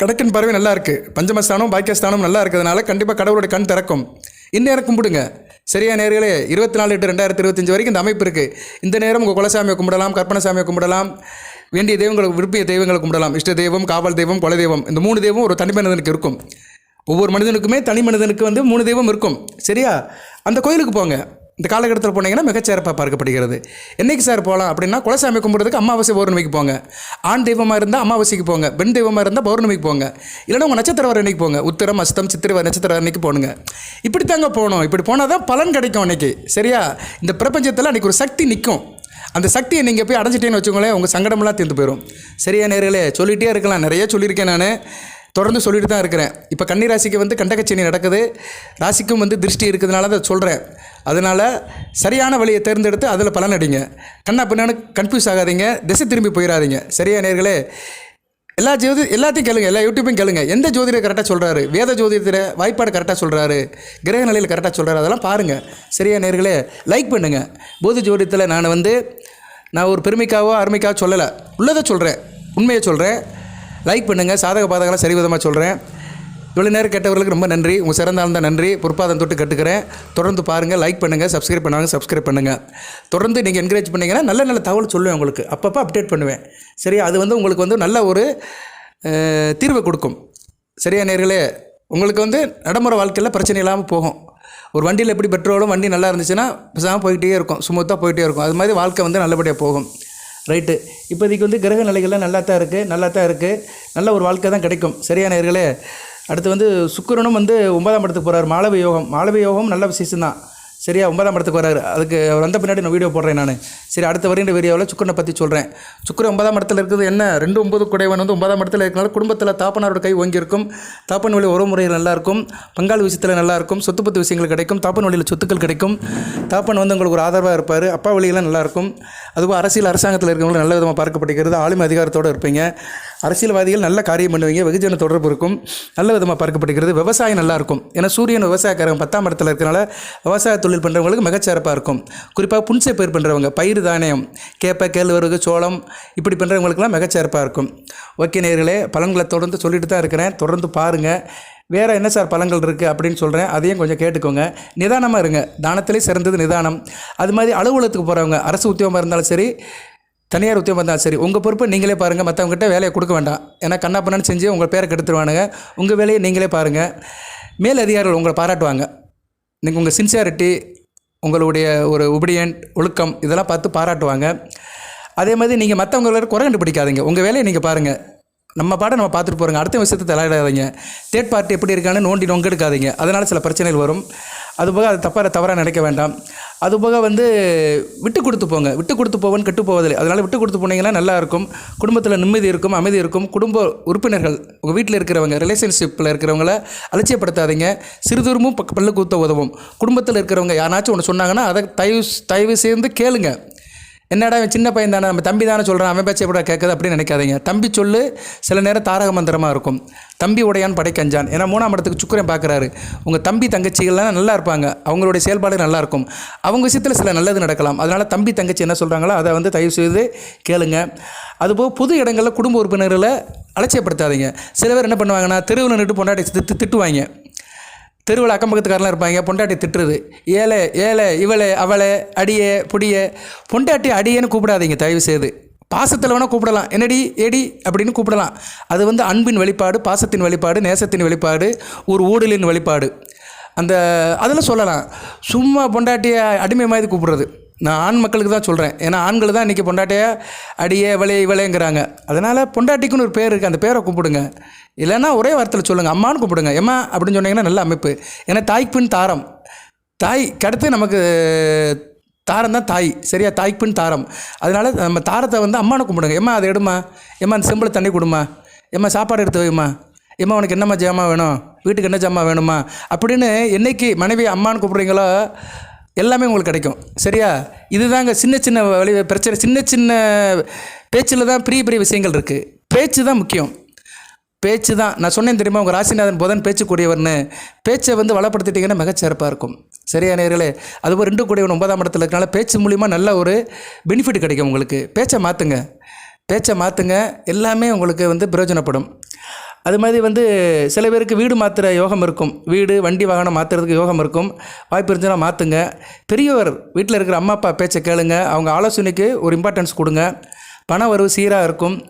கடக்கின் பறவை நல்லா இருக்குது பஞ்சமஸ்தானம் பாக்கியஸ்தானம் நல்லா இருக்கிறதுனால கண்டிப்பாக கடவுளுடைய கண் திறக்கும். இந்நேரம் கும்பிடுங்க. சரியா நேர்களே இருபத்தி நாலு எட்டு ரெண்டாயிரத்தி இருபத்தஞ்சி வரைக்கும் இந்த அமைப்பு இருக்குது இந்த நேரம் உங்கள் குலசாமியை கும்பிடலாம் கற்பனை சாமியை கும்பிடலாம். வேண்டிய தெய்வங்களை விரும்பிய தெய்வங்களை கும்பிடலாம். இஷ்ட தெய்வம் காவல் தெய்வம் கொலை தெய்வம். இந்த மூணு தெய்வம் ஒரு தனி மனிதனுக்கு இருக்கும். ஒவ்வொரு மனிதனுக்குமே தனி மனிதனுக்கு வந்து மூணு தெய்வம் இருக்கும். சரியா? அந்த கோயிலுக்கு போங்க. இந்த காலகட்டத்தில் போனீங்கன்னா மிகச்சிறப்பாக பார்க்கப்படுகிறது. என்னைக்கு சார் போகலாம் அப்படின்னா குலசாமி கும்பிட்றதுக்கு அமாவாசை பௌர்ணமிக்கு போங்க. ஆண் தெய்வமாக இருந்தால் அமாவாசைக்கு போங்க. பெண் தெய்வமாக இருந்தால் பௌர்ணமிக்கு போங்க. இல்லைன்னா உங்கள் நட்சத்திர வர அன்னைக்கு போங்க. உத்திரம் அஸ்தம் சித்திரை நட்சத்திரம் நட்சத்திர அன்னைக்கு போகணுங்க இப்படி தாங்க போகணும் இப்படி போனால் தான் பலன் கிடைக்கும் அன்னைக்கு. சரியா? இந்த பிரபஞ்சத்தில் அன்றைக்கி ஒரு சக்தி நிற்கும் அந்த சக்தியை நீங்கள் போய் அடைஞ்சிட்டேன்னு வச்சுக்கோங்களேன் உங்கள் சங்கடமெல்லாம் தீர்ந்து போயிடும் சரியா நேர்களே சொல்லிகிட்டே இருக்கலாம். நிறைய சொல்லியிருக்கேன் நான். தொடர்ந்து சொல்லிட்டு தான் இருக்கிறேன். இப்போ கன்னி ராசிக்கு வந்து கண்டகச்சனி நடக்குது. ராசிக்கும் வந்து திருஷ்டி இருக்கிறதுனால அதை சொல்கிறேன் அதனால் சரியான வழியை தேர்ந்தெடுத்து அதில் பலன் அடிங்க கண்ணா பின்னான்னு கன்ஃபியூஸ் ஆகாதீங்க. திசை திரும்பி போயிடாதீங்க சரியா நேர்களே? எல்லா ஜோதி எல்லாத்தையும் கேளுங்க எல்லா யூடியூப்பையும் கேளுங்க. எந்த ஜோதிடர் கரெக்டாக சொல்கிறாரு வேத ஜோதிடத்தில் வாய்ப்பாடு கரெக்டாக சொல்கிறாரு கிரக நிலையில் கரெக்டாக சொல்கிறாரு அதெல்லாம் பாருங்கள் சரியா நேர்களே? லைக் பண்ணுங்கள் போதி ஜோதிடத்தில் நான் வந்து நான் ஒரு பெருமைக்காவோ அருமைக்காவோ சொல்லலை. உள்ளதை சொல்கிறேன் உண்மையை சொல்கிறேன் லைக் பண்ணுங்கள் சாதக பாதகெல்லாம் சரிவிதமாக சொல்கிறேன் இவ்வளோ நேரம் கேட்டவர்களுக்கு ரொம்ப நன்றி. உங்கள் சிறந்தாழ்ந்த நன்றி. பொறுப்பாதம் தொட்டு கட்டுக்கிறேன் தொடர்ந்து பாருங்கள் லைக் பண்ணுங்கள் சப்ஸ்கிரைப் பண்ணுவாங்க சப்ஸ்கிரைப் பண்ணுங்கள் தொடர்ந்து நீங்கள் என்கரேஜ் பண்ணிங்கன்னா நல்ல நல்ல தகவல் சொல்லுவேன் உங்களுக்கு. அப்பப்போ அப்டேட் பண்ணுவேன். சரியா? அது வந்து உங்களுக்கு வந்து நல்ல ஒரு தீர்வை கொடுக்கும். சரியா நேர்களே? உங்களுக்கு வந்து நடைமுறை வாழ்க்கையில் பிரச்சனை இல்லாமல் போகும். ஒரு வண்டியில் எப்படி பெட்ரோலும் வண்டி நல்லா இருந்துச்சுன்னா பேசாமல் போய்கிட்டே இருக்கும். சுமூத்தாக போயிட்டே இருக்கும். அது மாதிரி வாழ்க்கை வந்து நல்லபடியாக போகும். ரைட்டு இப்போதைக்கு வந்து கிரக நிலைகள்லாம் நல்லா தான் இருக்குது நல்லா தான் இருக்குது நல்ல ஒரு வாழ்க்கை தான் கிடைக்கும். சரியான நேர்களே? அடுத்து வந்து சுக்கரனும் வந்து ஒன்பதாம் இடத்துக்கு போகிறார் மாலவ யோகம். மாலவி யோகம் நல்ல விசேஷம் தான் சரியா? ஒன்பதாம் இடத்துக்கு வராரு. அதுக்கு அவர் வந்த பின்னாடி நான் வீடியோ போடுறேன் நான். சரி அடுத்த வருகின்ற வீடியோவில் சுக்கரனை பற்றி சொல்கிறேன் சுக்கரன் ஒன்பதாம் இடத்துல இருக்குது. என்ன? ரெண்டு ஒன்பது குடைவன் வந்து ஒன்பதாம் இடத்துல இருக்கனால குடும்பத்தில் தாப்பனாரோட கை ஓங்கியிருக்கும். தாப்பன் வழி உறவு முறையில் நல்லாயிருக்கும். பங்காளி விஷயத்தில் நல்லாயிருக்கும். சொத்து பத்து விஷயங்கள் கிடைக்கும். தாப்பன் வழியில் சொத்துக்கள் கிடைக்கும். தாப்பன் வந்து உங்களுக்கு ஒரு ஆதரவாக இருப்பார். அப்பா வழியெல்லாம் நல்லா இருக்கும் அதுவும் அரசியல் அரசாங்கத்தில் இருக்கிறவங்களும் நல்ல விதமாக பார்க்கப்படுகிறது. ஆளுமை அதிகாரத்தோடு இருப்பீங்க. அரசியல்வாதிகள் நல்ல காரியம் பண்ணுவீங்க வெகுஜன தொடர்பு இருக்கும் நல்ல விதமாக பார்க்கப்படுகிறது விவசாயம் நல்லாயிருக்கும் ஏன்னா சூரியன் விவசாயக்காரங்க பத்தாம் இடத்துல இருக்கிறனால விவசாய தொழில் பண்ணுறவங்களுக்கு மிகச்சிறப்பாக இருக்கும். குறிப்பாக புன்சை பயிர் பண்ணுறவங்க பயிர் தானியம் கேப்பை கேழ்வரகு சோளம் இப்படி பண்ணுறவங்களுக்குலாம் மிகச்சிறப்பாக இருக்கும். ஓகே நேர்களே பலன்களை தொடர்ந்து சொல்லிட்டு தான் இருக்கிறேன். தொடர்ந்து பாருங்கள் வேறு என்ன சார் பழங்கள் இருக்குது அப்படின்னு சொல்கிறேன் அதையும் கொஞ்சம் கேட்டுக்கோங்க. நிதானமாக இருங்க. தானத்திலே சிறந்தது நிதானம். அது மாதிரி அலுவலகத்துக்கு போகிறவங்க அரசு உத்தியோகமாக இருந்தாலும் சரி தனியார் உத்தியோகம் தான் சரி உங்கள் பொறுப்பை நீங்களே பாருங்கள் மற்றவங்ககிட்ட வேலையை கொடுக்க வேண்டாம். ஏன்னா கண்ணா பண்ணான்னு செஞ்சு உங்கள் பேரை கெடுத்துருவானுங்க. உங்கள் வேலையை நீங்களே பாருங்கள் மேல் அதிகாரிகள் உங்களை பாராட்டுவாங்க. நீங்கள் உங்கள் சின்சியாரிட்டி உங்களுடைய ஒரு உபடியன்ட் ஒழுக்கம் இதெல்லாம் பார்த்து பாராட்டுவாங்க. அதே மாதிரி நீங்கள் மற்றவங்களோட குறை கண்டுபிடிக்காதீங்க. உங்கள் வேலையை நீங்கள் பாருங்கள் நம்ம பாடம் நம்ம பார்த்துட்டு போகிறோங்க அடுத்த விஷயத்தை தலையிடாதீங்க. தேர்ட் பார்ட்டி எப்படி இருக்கான்னு நோண்டி நொங்கெடுக்காதீங்க அதனால் சில பிரச்சனைகள் வரும். அதுபோக அது தப்பாக தவறாக நினைக்க வேண்டாம். அதுபோக வந்து விட்டு கொடுத்து போங்க. விட்டு கொடுத்து போவன் கெட்டு போவதில்லை. அதனால் விட்டு கொடுத்து போனீங்கன்னா நல்லா இருக்கும். குடும்பத்தில் நிம்மதி இருக்கும் அமைதி இருக்கும். குடும்ப உறுப்பினர்கள் உங்கள் வீட்டில் இருக்கிறவங்க ரிலேஷன்ஷிப்பில் இருக்கிறவங்கள அலட்சியப்படுத்தாதீங்க. சிறுதூரமும் பக்க பல்லு கூத்த உதவும். குடும்பத்தில் இருக்கிறவங்க யாராச்சும் ஒன்று சொன்னாங்கன்னா அதை தயவு தயவு சேர்ந்து கேளுங்க. என்னடா இவன் சின்ன பையன் தானே நம்ம தம்பி தானே சொல்கிறான் அவன் பேச்சை எப்படி கேட்குது அப்படின்னு நினைக்காதீங்க. தம்பி சொல்லு சில நேரம் தாரக மந்திரமாக இருக்கும். தம்பி உடையான் படைக்கஞ்சான் ஏன்னா மூணாம் இடத்துக்கு சுக்கரன் பார்க்குறாரு. உங்கள் தம்பி தங்கச்சிகள்லாம் நல்லா இருப்பாங்க. அவங்களுடைய செயல்பாடு நல்லாயிருக்கும் அவங்க விஷயத்தில் சில நல்லது நடக்கலாம். அதனால் தம்பி தங்கச்சி என்ன சொல்கிறாங்களோ அதை வந்து தயவு செய்து கேளுங்க. அதுபோக புது இடங்களில் குடும்ப உறுப்பினர்களை அலட்சியப்படுத்தாதீங்க. சில பேர் என்ன பண்ணுவாங்கன்னா தெருவில் நின்று பொண்டாட்டி திட்டு திட்டுவாங்க. தெருவில் அக்கம் பக்கத்துக்காரெலாம் இருப்பாங்க பொண்டாட்டி திட்டுறது. ஏழை ஏழை இவளே அவளே அடியே புடியே. பொண்டாட்டி அடியேன்னு கூப்பிடாதீங்க தயவு செய்து பாசத்தில் வேணால் கூப்பிடலாம். என்னடி ஏடி அப்படின்னு கூப்பிடலாம். அது வந்து அன்பின் வெளிப்பாடு பாசத்தின் வெளிப்பாடு நேசத்தின் வெளிப்பாடு ஒரு ஊடலின் வெளிப்பாடு. அந்த அதில் சொல்லலாம். சும்மா பொண்டாட்டியை அடிமை மாதிரி கூப்பிடுறது. நான் ஆண் மக்களுக்கு தான் சொல்கிறேன் ஏன்னா ஆண்கள் தான் இன்றைக்கி பொண்டாட்டியை அடியே இவளே இவளேங்கிறாங்க. அதனால் பொண்டாட்டிக்குன்னு ஒரு பேர் இருக்குது அந்த பேரை கூப்பிடுங்க இல்லைன்னா ஒரே வார்த்தையில் சொல்லுங்கள் அம்மான்னு கூப்பிடுங்க ஏமா அப்படின்னு சொன்னீங்கன்னா நல்ல அமைப்பு. ஏன்னா தாய்க்கு பின் தாரம். தாய் கடுத்து நமக்கு தாரம் தான் தாய். சரியா? தாய்க்கு பின் தாரம். அதனால் நம்ம தாரத்தை வந்து அம்மானு கும்பிடுங்க. ஏம்மா அதை எடுமா ஏம்மா அந்த செம்பில் தண்ணி கொடுமா ஏம்மா சாப்பாடு எடுத்து வைம்மா? ஏம்மா உனக்கு என்னம்மா ஜாமா வேணும்? வீட்டுக்கு என்ன ஜாமா வேணுமா அப்படின்னு என்றைக்கு மனைவி அம்மான்னு கூப்பிட்றீங்களோ எல்லாமே உங்களுக்கு கிடைக்கும். சரியா? இதுதாங்க சின்ன சின்ன வழி பிரச்சனை. சின்ன சின்ன பேச்சில் தான் பெரிய பெரிய விஷயங்கள் இருக்குது பேச்சு தான் முக்கியம். பேச்சு தான். நான் சொன்னேன் தெரியுமா? உங்கள் ராசிநாதன் புதன் பேச்சுக்கூடியவர்னு பேச்சை வந்து வளப்படுத்திட்டிங்கன்னா மிகச்சிறப்பாக இருக்கும் சரியா நேர்களே அதுபோல் ரெண்டு கூடியவன் ஒன்பதாம் இடத்துல இருக்கனால பேச்சு மூலிமா நல்ல ஒரு பெனிஃபிட் கிடைக்கும் உங்களுக்கு. பேச்சை மாற்றுங்க பேச்சை மாற்றுங்க எல்லாமே உங்களுக்கு வந்து பிரயோஜனப்படும். அது மாதிரி வந்து சில பேருக்கு வீடு மாற்றுற யோகம் இருக்கும். வீடு வண்டி வாகனம் மாற்றுறதுக்கு யோகம் இருக்கும். வாய்ப்பு இருந்துச்சுன்னா மாற்றுங்க பெரியவர் வீட்டில் இருக்கிற அம்மா அப்பா பேச்சை கேளுங்க. அவங்க ஆலோசனைக்கு ஒரு இம்பார்ட்டன்ஸ் கொடுங்க. பண வரவு சீராக இருக்கும்.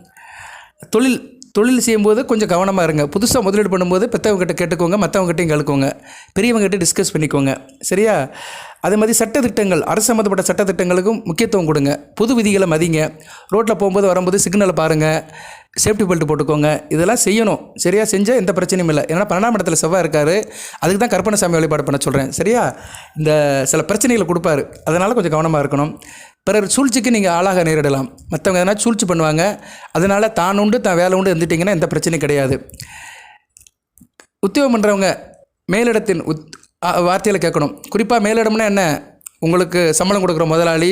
தொழில் தொழில் செய்யும்போது கொஞ்சம் கவனமாக இருங்க. புதுசாக முதலீடு பண்ணும்போது பெற்றவங்ககிட்ட கேட்டுக்கோங்க மற்றவங்ககிட்டையும் கேளுக்கோங்க. பெரியவங்ககிட்ட டிஸ்கஸ் பண்ணிக்கோங்க. சரியா? அதே மாதிரி சட்டத்திட்டங்கள் அரசு சம்மந்தப்பட்ட சட்டத்திட்டங்களுக்கும் முக்கியத்துவம் கொடுங்க. புது விதிகளை மதிங்க. ரோட்டில் போகும்போது வரும்போது சிக்னலை பாருங்கள் சேஃப்டி பெல்ட் போட்டுக்கோங்க. இதெல்லாம் செய்யணும். சரியா? செஞ்சால் எந்த பிரச்சனையும் இல்லை. ஏன்னா பன்னெண்டாம் இடத்துல செவ்வாய் இருக்காரு. அதுக்கு தான் கற்பனை வழிபாடு பண்ண சொல்கிறேன் சரியா? இந்த சில பிரச்சனைகளை கொடுப்பாரு. அதனால் கொஞ்சம் கவனமாக இருக்கணும். பிறர் சூழ்ச்சிக்கு நீங்கள் ஆளாக நேரிடலாம். மற்றவங்க எதனா சூழ்ச்சி பண்ணுவாங்க அதனால் தான் உண்டு தான் வேலை உண்டு இருந்துட்டிங்கன்னா எந்த பிரச்சனையும் கிடையாது. உத்தியோகம் பண்ணுறவங்க மேலிடத்தின் உத் வார்த்தையில் கேட்கணும். குறிப்பாக மேலிடம்னா என்ன? உங்களுக்கு சம்பளம் கொடுக்குற முதலாளி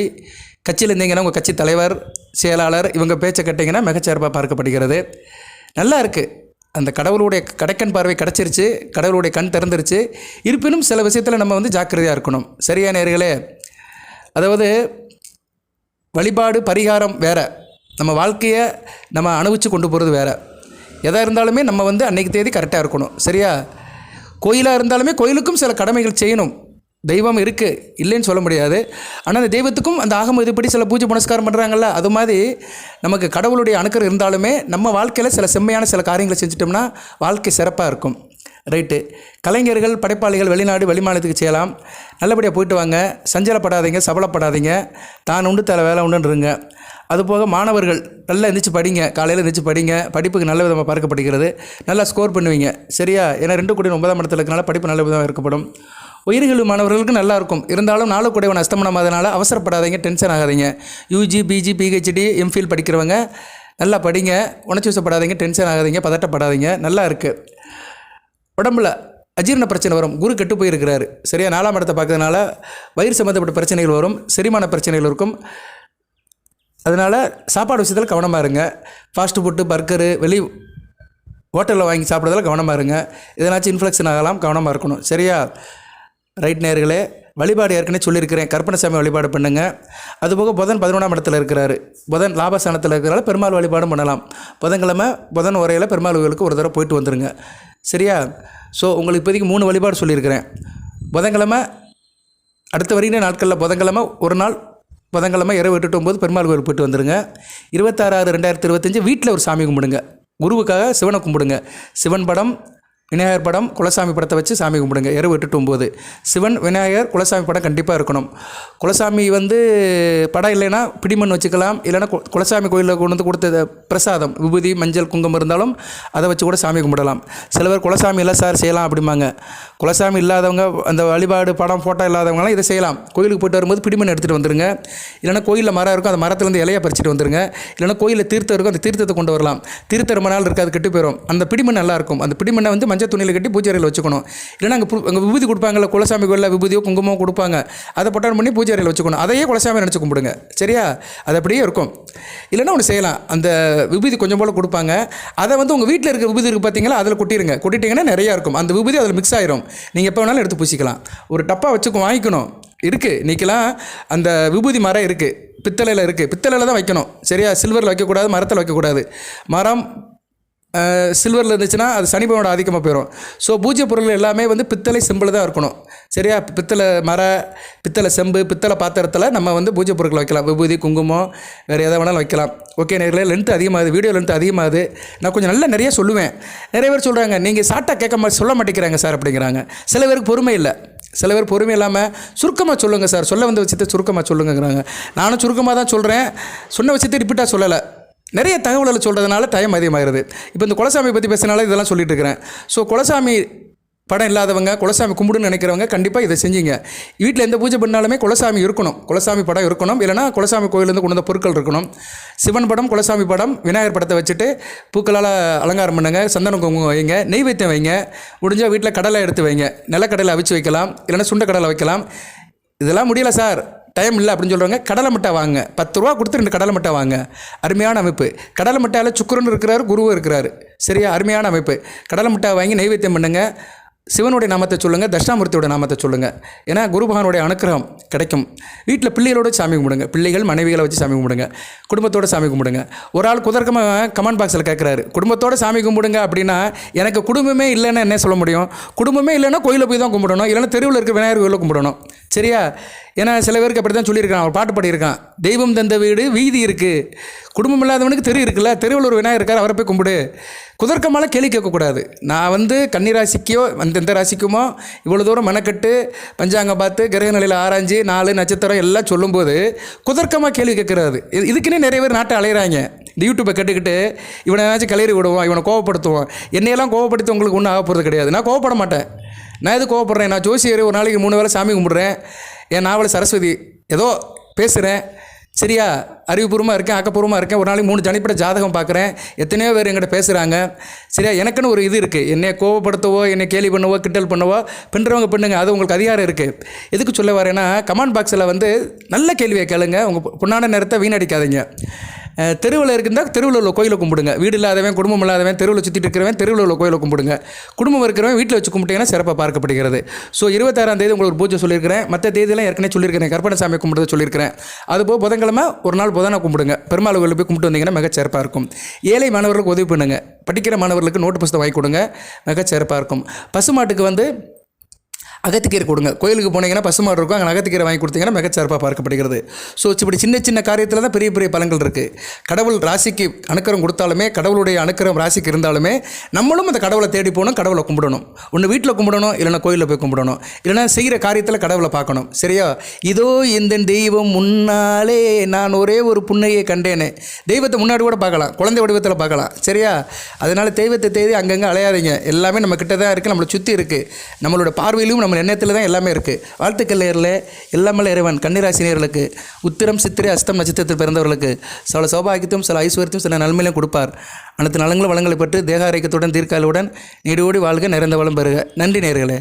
கட்சியில் இருந்தீங்கன்னா உங்கள் கட்சி தலைவர் செயலாளர் இவங்க பேச்சை கேட்டிங்கன்னா மிகச்சிறப்பாக பார்க்கப்படுகிறது. நல்லா இருக்குது அந்த கடவுளுடைய கடைக்கண் பார்வை கிடச்சிருச்சு கடவுளுடைய கண் திறந்துருச்சு. இருப்பினும் சில விஷயத்தில் நம்ம வந்து ஜாக்கிரதையாக இருக்கணும். சரியா நேர்களே? அதாவது வழிபாடு பரிகாரம் வேறு. நம்ம வாழ்க்கையை நம்ம அனுபவித்து கொண்டு போகிறது வேறு. எதாக இருந்தாலுமே நம்ம வந்து அன்றைக்கு தேதி கரெக்டாக இருக்கணும். சரியா? கோயிலாக இருந்தாலுமே கோயிலுக்கும் சில கடமைகள் செய்யணும். தெய்வம் இருக்குது இல்லைன்னு சொல்ல முடியாது. ஆனால் அந்த தெய்வத்துக்கும் அந்த ஆகம இதுபடி சில பூஜை புனஸ்காரம் பண்ணுறாங்கல்ல அது மாதிரி நமக்கு கடவுளுடைய அணுக்கர் இருந்தாலுமே நம்ம வாழ்க்கையில் சில செம்மையான சில காரியங்களை செஞ்சிட்டோம்னா வாழ்க்கை சிறப்பாக இருக்கும். ரைட்டு கலைஞர்கள் படைப்பாளிகள் வெளிநாடு வெளிமாநிலத்துக்கு செய்யலாம். நல்லபடியாக போயிட்டு வாங்க. சஞ்சலப்படாதீங்க சபலப்படாதீங்க. தான் உண்டு தலை வேலை உண்டுன்றங்க அதுபோக மாணவர்கள் நல்லா எந்திரிச்சு படிங்க. காலையில் எந்திரிச்சு படிங்க. படிப்புக்கு நல்ல விதமாக பார்க்கப்படுகிறது. நல்லா ஸ்கோர் பண்ணுவீங்க. சரியா? ஏன்னா ரெண்டு கோடி ஒன்பதாம் இடத்துல இருக்கனால படிப்பு நல்ல விதமாக இருக்கப்படும் உயிர்கல்வி மாணவர்களுக்கு நல்லா இருக்கும். இருந்தாலும் நாலு கூடையவன் அஸ்தமனம் அதனால் அவசரப்படாதீங்க டென்ஷன் ஆகாதீங்க. யூஜி பிஜி பிஹெச்டி எம்ஃபில் படிக்கிறவங்க நல்லா படிங்க. உணர்ச்சி வசப்படாதீங்க டென்ஷன் ஆகாதீங்க பதட்டப்படாதீங்க. நல்லா இருக்குது உடம்புல அஜீரண பிரச்சனை வரும். குரு கெட்டு போயிருக்கிறாரு. சரியா? நாலாம் இடத்தை பார்க்கறதுனால வயிறு சம்மந்தப்பட்ட பிரச்சனைகள் வரும். செரிமான பிரச்சனைகள் இருக்கும். அதனால் சாப்பாடு விஷயத்தில் கவனமாக இருங்க. ஃபாஸ்ட் ஃபுட்டு பர்கரு வெளி ஹோட்டலில் வாங்கி சாப்பிட்றதுல கவனமாக இருங்க. இதனாச்சும் இன்ஃப்ளெக்ஷன் ஆகலாம் கவனமாக இருக்கணும். சரியா? ரைட் நேர்களே வழிபாடு ஏற்கனவே சொல்லியிருக்கிறேன். கற்பனசாமி வழிபாடு பண்ணுங்கள் அதுபோக புதன் பதினொன்றாம் இடத்துல இருக்கிறாரு. புதன் லாபஸ்தானத்தில் இருக்கிறனால பெருமாள் வழிபாடும் பண்ணலாம். புதன்கிழமை புதன் உரையில் பெருமாள் கோயிலுக்கு ஒரு தடவை போயிட்டு வந்துருங்க. சரியா? ஸோ உங்களுக்கு இப்போதைக்கு மூணு வழிபாடு சொல்லியிருக்கிறேன். புதன்கிழமை அடுத்த வருகிற நாட்களில் புதன்கிழமை ஒரு நாள் புதன்கிழமை இரவு எட்டு ஒம்பது பெருமாள் கோயில் போயிட்டு வந்துருங்க. இருபத்தாறு ஆறு ரெண்டாயிரத்தி இருபத்தஞ்சி வீட்டில் ஒரு சாமி கும்பிடுங்க. குருவுக்காக சிவனை கும்பிடுங்க. சிவன் படம் விநாயகர் படம் குலசாமி படத்தை வச்சு சாமி கும்பிடுங்க. இரவு எட்டு ஒம்பது சிவன் விநாயகர் குலசாமி படம் கண்டிப்பாக இருக்கணும். குலசாமி வந்து படம் இல்லைன்னா பிடிமண் வச்சுக்கலாம். இல்லைன்னா குலசாமி கோயிலில் கொண்டு வந்து கொடுத்த பிரசாதம் விபூதி மஞ்சள் குங்குமம் இருந்தாலும் அதை வச்சு கூட சாமி கும்பிடலாம். சில பேர் குலசாமி இல்லை சார் செய்யலாம் அப்படிம்பாங்க. குலசாமி இல்லாதவங்க அந்த வழிபாடு படம் ஃபோட்டோ இல்லாதவங்களாம் இதை செய்யலாம். கோயிலுக்கு போயிட்டு வரும்போது பிடிமண் எடுத்துகிட்டு வந்துருங்க. இல்லைன்னா கோயிலில் மரம் இருக்கும் அந்த மரத்துலேருந்து இலையை பறிச்சுட்டு வந்துருங்க. இல்லைன்னா கோயிலில் தீர்த்தம் இருக்கும் அந்த தீர்த்தத்தை கொண்டு வரலாம். தீர்த்தம் ரொம்ப நாள் இருக்காது கெட்டு போயிடும் அந்த பிடிமண் நல்லாயிருக்கும் அந்த பிடிமண்ணை வந்து மஞ்சள் துணியில் கட்டி பூஜை அறையில் வச்சுக்கணும். இல்லைனா அங்கே அங்கே விபூதி கொடுப்பாங்கல்ல குலசாமி கோயிலில் விபூதியோ குங்குமம் கொடுப்பாங்க. அதை பொட்டான் பண்ணி பூஜை அறையில் வச்சுக்கணும். அதையே குலசாமி நினச்சி கும்பிடுங்க. சரியா? அது அப்படியே இருக்கும். இல்லைன்னா ஒன்று செய்யலாம். அந்த விபூதி கொஞ்சம் போல் கொடுப்பாங்க. அதை வந்து உங்கள் வீட்டில் இருக்க விபூதி இருக்குது பார்த்தீங்களா அதில் கொட்டிடுங்க கொட்டிட்டிங்கன்னா நிறையா இருக்கும். அந்த விபூதி அதில் மிக்ஸ் ஆயிரும். நீங்கள் எப்போ வேணாலும் எடுத்து பூசிக்கலாம். ஒரு டப்பா வச்சு வாங்கிக்கணும். இருக்குது இன்றைக்கெலாம் அந்த விபூதி மரம் இருக்குது பித்தளையில் இருக்குது பித்தளையில் தான் வைக்கணும். சரியா? சில்வரில் வைக்கக்கூடாது மரத்தில் வைக்கக்கூடாது. மரம் சில்வரில் இருந்துச்சுன்னா அது சனிபனோட ஆதிக்கமாக போயிடும் ஸோ பூஜை பொருள் எல்லாமே வந்து பித்தளை செம்பில் தான் இருக்கணும். சரியா? பித்தளை மர பித்தளை செம்பு பித்தளை பாத்திரத்தில் நம்ம வந்து பூஜை பொருட்கள் வைக்கலாம். விபூதி குங்குமம் வேறு எதை வேணாலும் வைக்கலாம். ஓகே நேர்களே லென்த் அதிகமாகுது வீடியோ லென்த் அதிகமாகுது. நான் கொஞ்சம் நல்லா நிறைய சொல்லுவேன். நிறைய பேர் சொல்கிறாங்க நீங்கள் சாட்டாக கேட்க மாதிரி சொல்ல மாட்டேங்கிறாங்க சார் அப்படிங்கிறாங்க. சில பேருக்கு பொறுமை இல்லை. சில பேர் பொறுமை இல்லாமல் சுருக்கமாக சொல்லுங்கள் சார். சொல்ல வந்த விஷயத்தை சுருக்கமாக சொல்லுங்கிறாங்க நானும் சுருக்கமாக தான் சொல்கிறேன் சொன்ன விஷயத்தை ரிப்பீட்டாக சொல்லலை. நிறைய தகவல்களை சொல்கிறதுனால டைம் அதிகமாகிறது இப்போ இந்த குலசாமி பற்றி பேசுனால இதெல்லாம் சொல்லிட்டு இருக்கிறேன் ஸோ குலசாமி படம் இல்லாதவங்க குலசாமி கும்பிடுன்னு நினைக்கிறவங்க கண்டிப்பாக இதை செஞ்சீங்க. வீட்டில் எந்த பூஜை பண்ணாலுமே குலசாமி இருக்கணும். குலசாமி படம் இருக்கணும். இல்லைனா குலசாமி கோயிலேருந்து கொண்டு வந்த பொருட்கள் இருக்கணும். சிவன் படம் குலசாமி படம் விநாயகர் படத்தை வச்சுட்டு பூக்களால் அலங்காரம் பண்ணுங்க சந்தனம் குங்குமம் வைங்க நெய்வேத்தியம் வைங்க. முடிஞ்சால் வீட்டில் கடலை எடுத்து வைங்க. நிலக்கடலை அவிச்சு வைக்கலாம். இல்லைன்னா சுண்டக்கடலை வைக்கலாம். இதெல்லாம் முடியலை சார். டைம் இல்லை அப்படின்னு சொல்கிறவங்க கடலை மட்டை வாங்க. பத்து ரூபா கொடுத்து ரெண்டு கடலை மிட்டாய் வாங்க. அருமையான அமைப்பு. கடலை மிட்டாயில் சுக்கரன் இருக்கிறார் குருவும் இருக்கிறார். சரியா? அருமையான அமைப்பு. கடலை மிட்டாய் வாங்கி நைவேத்தியம் பண்ணுங்கள் சிவனுடைய நாமத்தை சொல்லுங்கள் தட்சிணாமூர்த்தியோட நாமத்தை சொல்லுங்கள் ஏன்னா குரு பகவானுடைய அனுக்கிரகம் கிடைக்கும். வீட்டில் பிள்ளைகளோட சாமி கும்பிடுங்க. பிள்ளைகள் மனைவிகளை வச்சு சாமி கும்பிடுங்க. குடும்பத்தோட சாமி கும்பிடுங்க. ஒரு ஆள் குதர்க்கமாக கமெண்ட் பாக்ஸில் கேட்குறாரு குடும்பத்தோட சாமி கும்பிடுங்க அப்படின்னா எனக்கு குடும்பமே இல்லைன்னா என்ன சொல்ல முடியும்? குடும்பமே இல்லைன்னா கோயிலில் போய் தான் கும்பிடணும். இல்லைன்னா தெருவில் இருக்க விநாயகர் கோயிலில் கும்பிடணும். சரியா? ஏன்னா சில பேருக்கு அப்படி தான் சொல்லியிருக்கான் அவர் பாட்டு பாடியிருக்கான். தெய்வம் தந்த வீடு வீதி இருக்குது குடும்பம் இல்லாதவனுக்கு தெரு இருக்குல்ல தெருவில் ஒரு விநாயகர் இருக்கார் அவரை போய் கும்பிடு. குதர்க்கமால கேள்வி கேட்கக்கூடாது. நான் வந்து கன்னிராசிக்கோ அந்த எந்த ராசிக்குமோ இவ்வளோ தூரம் மெனக்கட்டு பஞ்சாங்கம் பார்த்து கிரக நிலையில் ஆராய்ஞ்சு நாலு நட்சத்திரம் எல்லாம் சொல்லும்போது குதர்க்கமாக கேள்வி கேட்குறாரு இது இதுக்குன்னே நிறைய பேர் நாட்டை அலையிறாங்க. இந்த யூடியூப்பை கட்டுக்கிட்டு இவனை ஏதாச்சும் கிளறி விடுவோம் இவனை கோவப்படுத்துவோம் என்னையெல்லாம் கோவப்படுத்தி உங்களுக்கு ஒன்றும் ஆக போகிறது கிடையாது. நான் கோவப்பட மாட்டேன். நான் எது கோவப்படுறேன்? நான் ஜோசியர் ஒரு நாளைக்கு மூணு வேளை சாமி கும்பிட்றேன். என் நாவல் சரஸ்வதி ஏதோ பேசுகிறேன் சரியா? அறிவுபூர்வமாக இருக்கேன் ஆக்கப்பூர்வமாக இருக்கேன். ஒரு நாளைக்கு மூணு ஜனிப்பட ஜாதகம் பார்க்குறேன். எத்தனையோ பேர் எங்கிட்ட பேசுகிறாங்க சரியா? எனக்குன்னு ஒரு இது இருக்குது என்னை கோவப்படுத்தவோ என்னை கேலி பண்ணவோ கிண்டல் பண்ணவோ பின்னுறவங்க பண்ணுங்க. அது உங்களுக்கு அதிகாரம் இருக்குது எதுக்கு சொல்ல வரேன்னா கமெண்ட் பாக்ஸில் வந்து நல்ல கேள்வியை கேளுங்க. உங்கள் பொண்ணான நேரத்தை வீணடிக்காதீங்க. தெருவில் இருந்தால் தெருவில் உள்ள கோயிலை கும்பிடுங்க. வீடு இல்லாதவன் குடும்பம் இல்லாதவன் தெருவில் சுற்றிட்டு இருக்கிறவன் தெருவில் உள்ள கோயிலை கும்பிடுங்க. குடும்பம் இருக்கிறவன் வீட்டில் வச்சு கும்பிட்டீங்கன்னா சிறப்பாக பார்க்கப்படுகிறது. ஸோ இருபத்தாறாம் தேதி உங்களுக்கு ஒரு பூஜை சொல்லியிருக்கிறேன். மற்ற தேதியெல்லாம் ஏற்கனவே சொல்லியிருக்கிறேன். கற்பனை சாமி கும்பிடுறது சொல்லியிருக்கிறேன். அதுபோக புதன்கிழமை ஒரு நாள் புதனை கும்பிடுங்க. பெருமாள் கோயில் போய் கும்பிட்டு வந்தீங்கன்னா மிகச் சிறப்பாக இருக்கும். ஏழை மாணவர்களுக்கு உதவி பண்ணுங்கள் படிக்கிற மாணவர்களுக்கு நோட்டு புஸ்தகம் வாங்கி கொடுங்க. மிகச் சிறப்பாக இருக்கும். பசுமாட்டுக்கு வந்து அகத்திக்கீரை கொடுங்க. கோயிலுக்கு போனீங்கன்னா பசுமாடு இருக்கும். அங்கே அகத்திக்கீரை வாங்கி கொடுத்தீங்கன்னா மிகச்சிறப்பாக பார்க்கப்படுகிறது. ஸோ இப்படி சின்ன சின்ன காரியத்தில் தான் பெரிய பெரிய பலன்கள் இருக்குது கடவுள் ராசிக்கு அணுக்கரம் கொடுத்தாலுமே கடவுளுடைய அணுக்கரம் ராசிக்கு இருந்தாலுமே நம்மளும் அந்த கடவுளை தேடி போகணும் கடவுளை கும்பிடணும். ஒன்று வீட்டில் கும்பிடணும் இல்லைன்னா கோயிலில் போய் கும்பிடணும். இல்லைன்னா செய்கிற காரியத்தில் கடவுளை பார்க்கணும். சரியா? இதோ இந்த தெய்வம் முன்னாலே நான் ஒரே ஒரு புண்ணையை கண்டேனே. தெய்வத்தை முன்னாடி கூட பார்க்கலாம். குழந்தை வடிவத்தில் பார்க்கலாம். சரியா? அதனால் தெய்வத்தை தேடி அங்கங்கே அலையாதீங்க. எல்லாமே நம்ம கிட்ட தான் இருக்குது நம்மளை சுற்றி இருக்குது நம்மளோட பார்வையிலும் நம்ம எண்ணத்தில் தான் எல்லாமே இருக்குது வாழ்த்துக்கள் நேரில் எல்லாமே இறைவன் கன்னிராசி நேர்களுக்கு உத்திரம் சித்திரை அஸ்தம் நட்சத்திரத்தில் பிறந்தவர்களுக்கு சில சௌபாகியத்தையும் சில ஐஸ்வர்யத்தையும் சில நன்மையிலும் கொடுப்பார். அனைத்து நலங்களும் வளங்களை பெற்று தேக ஆரோக்கியத்துடன் தீர்க்காலுடன் நீடோடி வாழ்க நிறைந்த வளம் பெறுக. நன்றி நேர்களே